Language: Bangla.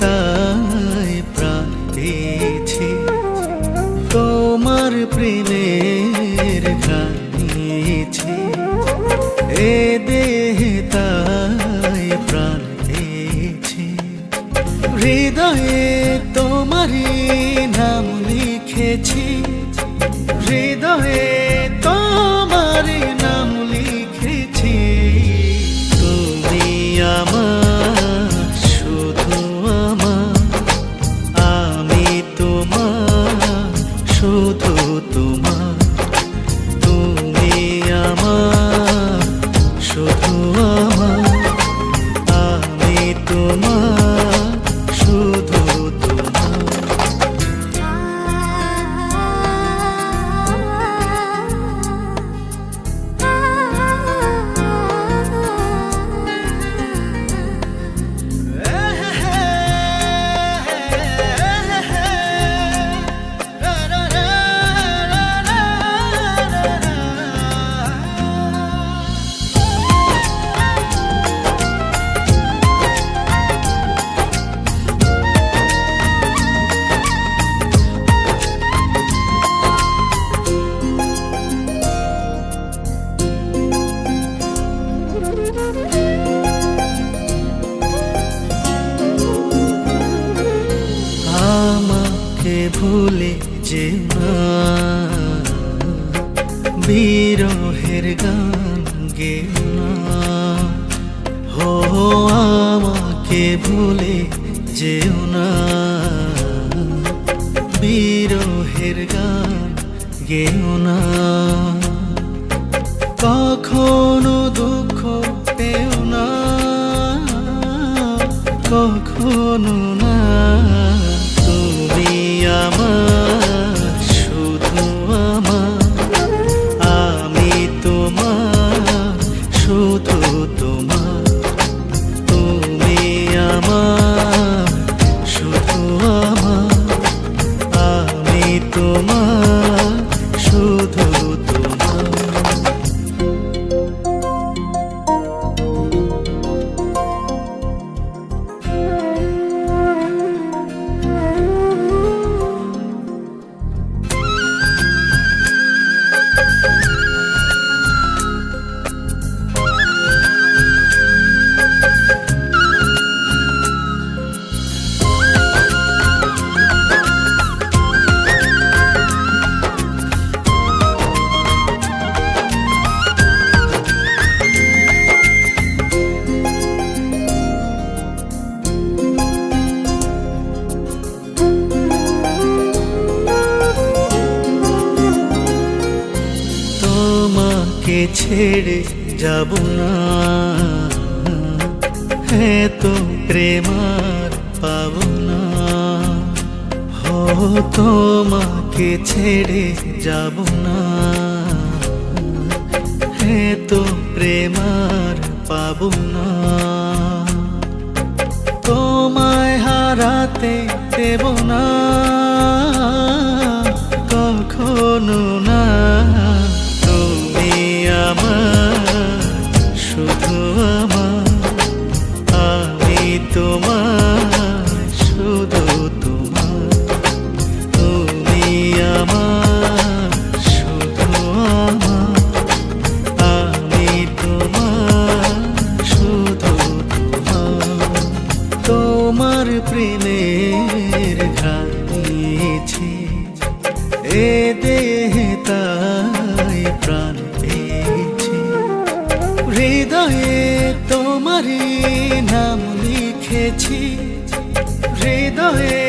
তাই প্রাণ তোমার প্রেমের নিয়েছি এ দেহে তাই হৃদয়ে তোমারই নাম লিখেছি। হৃদয়ে ভুলে যে বিরহের গান না হো আমাকে ভুলে যেও না বিরহের গান গেও না কখনো দুঃখ পেও না কখনো ছেড়ে যাব না। এত প্রেমার পাব না। হো তোমাকে ছেড়ে যাব না। এত প্রেমার পাব না। তোমায় হারাতে দেব না। হৃদয়ে